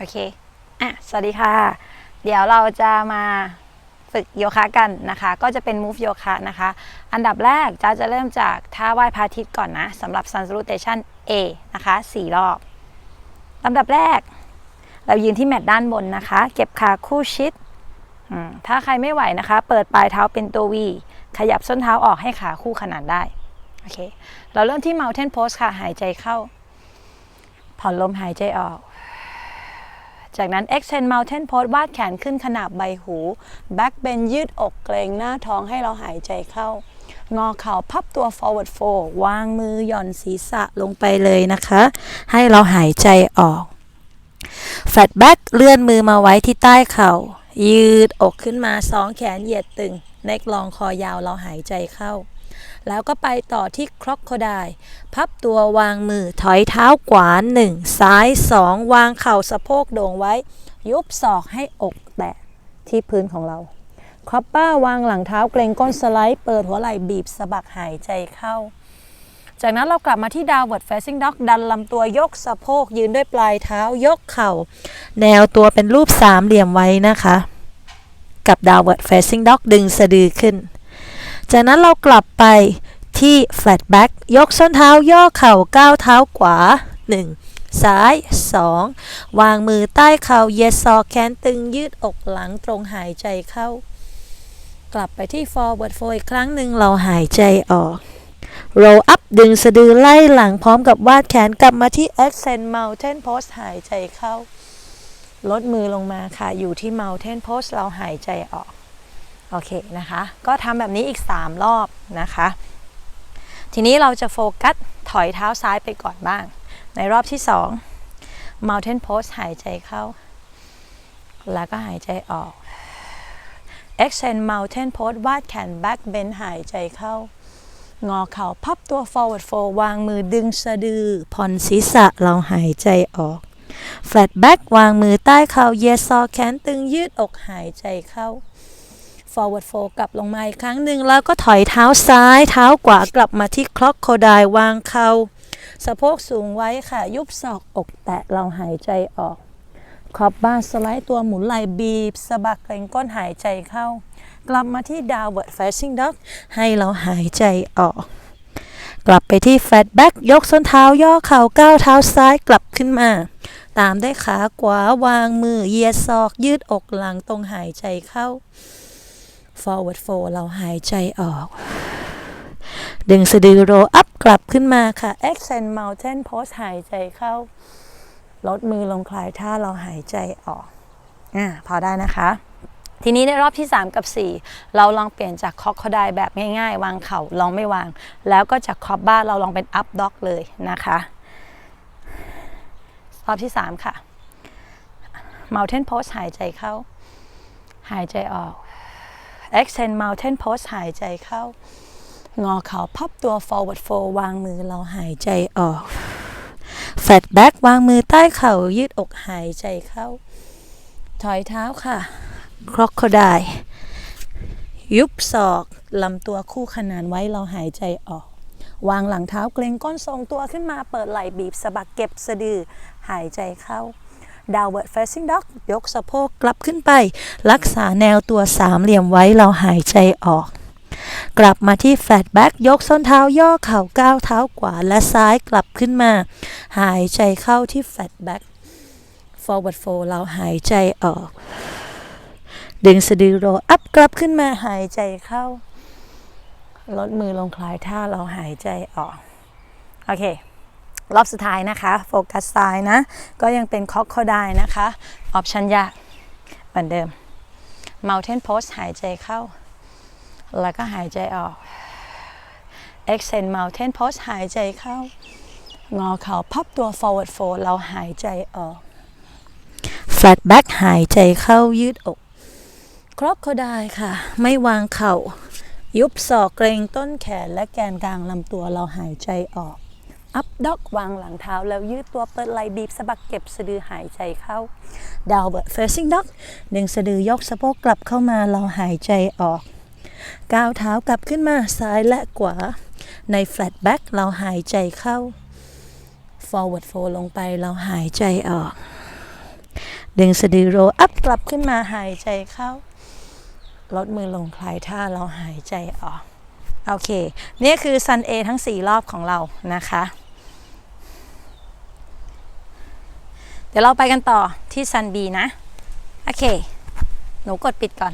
โอเค อะ สวัสดีค่ะ เดี๋ยวเราจะมาฝึกโยคะกันนะคะ ก็จะเป็น move โยคะนะคะ อันดับแรกจ้าจะเริ่มจากท่าไหว้พระอาทิตย์ก่อนนะสำหรับ sun salutation A นะคะ4รอบลำดับแรก เรายืนที่แมตด้านบนนะคะ เก็บขาคู่ชิดอืมถ้าใครไม่ไหวนะคะ เปิดปลายเท้าเป็นตัว V ขยับส้นเท้าออกให้ขาคู่ขนานได้ โอเค เราเริ่มที่ mountain pose ค่ะ หายใจเข้า ผ่อนลมหายใจออก จากนั้น extend mountain pose วาดแขนขึ้นขนาบใบหู back bend ยืดอกเกรงหน้าท้องให้เราหายใจเข้า งอเข่าพับตัว forward fold วางมือหย่อนศีรษะลงไปเลยนะคะ ให้เราหายใจออก flat back เลื่อนมือมาไว้ที่ใต้เข่า ยืดอกขึ้นมาสองแขนเหยียดตึง เน็กลองคอยาวเราหายใจเข้า แล้วก็ไปต่อที่ครอกโคไดพับตัววางมือถอยเท้าขวาหนึ่งซ้ายสองวางเข่าสะโพกโด่งไว้ ยุบศอกให้อกแตะที่พื้นของเราครอปป้าวางหลังเท้าเกรงก้นสไลด์ เปิดหัวไหล่บีบสะบักหายใจเข้า จากนั้นเรากลับมาที่ downward facing dog ดันลำตัวยกสะโพกยืนด้วยปลายเท้ายกเข่า แนวตัวเป็นรูปสามเหลี่ยมไว้นะคะ กับ downward facing dog ดึงสะดือขึ้น จากนั้นเรากลับไปที่ flat back ยกส้นเท้าย่อเข่าก้าวเท้าขวา 1 ซ้าย 2 วางมือใต้เข่าเยสซอแขนตึงยืดอกหลังตรงหายใจเข้า กลับไปที่ forward fold อีกครั้งหนึ่งเราหายใจออก roll up ดึงสะดือไล่หลังพร้อมกับวาดแขนกลับมาที่ extend mountain pose หายใจเข้า ลดมือลงมาค่ะ อยู่ที่ mountain pose เราหายใจออก โอเคนะคะ ก็ทำแบบนี้อีก 3 รอบนะคะ ทีนี้เราจะโฟกัสถอยเท้าซ้ายไปก่อนบ้าง ในรอบที่ 2 mountain pose หายใจเข้า แล้วก็หายใจออก extend mountain pose วาดแขน back bend หายใจเข้างอเข่าพับตัว forward fold วางมือดึงสะดือ ผ่อนศีรษะเราหายใจออก flat back วางมือใต้เข่าเยซอแขนตึงยืดอกหายใจเข้า forward fold กลับลงมาอีกครั้งหนึ่งแล้วก็ถอยเท้าซ้ายเท้าขวากลับมาที่คล็อกโคไดวางเข่าสะโพกสูงไว้ค่ะ ยุบศอกอกแตะเราหายใจออก ขอบบ้านสไลด์ตัวหมุนไหล่บีบสะบักเกรงก้นหายใจเข้า กลับมาที่ downward facing dog ให้เราหายใจออก กลับไปที่ flat back ยกส้นเท้าย่อเข่าก้าวเท้าซ้ายกลับขึ้นมา ตามด้วยขาขวาวางมือเยียดศอกยืดอกหลังตรงหายใจเข้า forward fold เราหายใจออก ดึงสะดือโรอัพกลับขึ้นมาค่ะ extend mountain pose หายใจเข้า ลดมือลงคลายท่าเราหายใจออกอ่าพอได้นะคะ ทีนี้ในรอบที่ 3 กับ 4 เราลองเปลี่ยนจากคอกคอไดแบบง่ายๆ วางเข่าลองไม่วาง แล้วก็จากคอบบ้าเราลองเป็นอัพด็อกเลยนะคะ รอบที่ 3 ค่ะ mountain pose หายใจเข้า หายใจออก extend mountain pose หายใจเข้า งอเข่าพับตัว forward fold วางมือเราหายใจออก flat back วางมือใต้เข่ายืดอกหายใจเข้า ถอยเท้าค่ะ crocodile ยุบศอกลำตัวคู่ขนานไว้เราหายใจออก วางหลังเท้าเกรงก้นทรงตัวขึ้นมาเปิดไหล่บีบสะบักเก็บสะดือ หายใจเข้า downward facing dog ยกสะโพกกลับขึ้นไป รักษาแนวตัวสามเหลี่ยมไว้เราหายใจออก กลับมาที่ flat back ยกส้นเท้าย่อเข่าก้าวเท้าขวาและซ้ายกลับขึ้นมา หายใจเข้าที่ flat back forward fold เราหายใจออก ดึงสะดือโรอัพกลับขึ้นมาหายใจเข้าลดมือลงคลายท่าเราหายใจออก โอเค รอบสุดท้ายนะคะ โฟกัสซ้ายนะ ก็ยังเป็นคอกเขาได้นะคะ ออปชันยากเหมือนเดิม mountain pose หายใจเข้า แล้วก็หายใจออก extend mountain pose หายใจเข้า งอเข่าพับตัว forward fold เราหายใจออก flat back หายใจเข้ายืดอกครอกเขาได้ค่ะ ไม่วางเข่า ยุบศอกเกรงต้นแขนและแกนกลางลำตัวเราหายใจออก อัพด็อกวางหลังเท้า แล้วยืดตัวเปิดไหล่บีบสะบักเก็บสะดือหายใจเข้าดาวเบิร์ดเฟสซิ่งด็อกหนึ่งสะดือยกสะโพกกลับเข้ามาเราหายใจออกก้าวเท้ากลับขึ้นมาซ้ายและขวา ในแฟลตแบ็กเราหายใจเข้า forward fold ลงไปเราหายใจออก ดึงสะดือโรอัพกลับขึ้นมาหายใจเข้า ลดมือลงคลายท่าเราหายใจออก โอเค นี่คือซันเอทั้ง 4 รอบของเรานะคะ เดี๋ยวเราไปกันต่อที่ซันบีนะ โอเค หนูกดปิดก่อน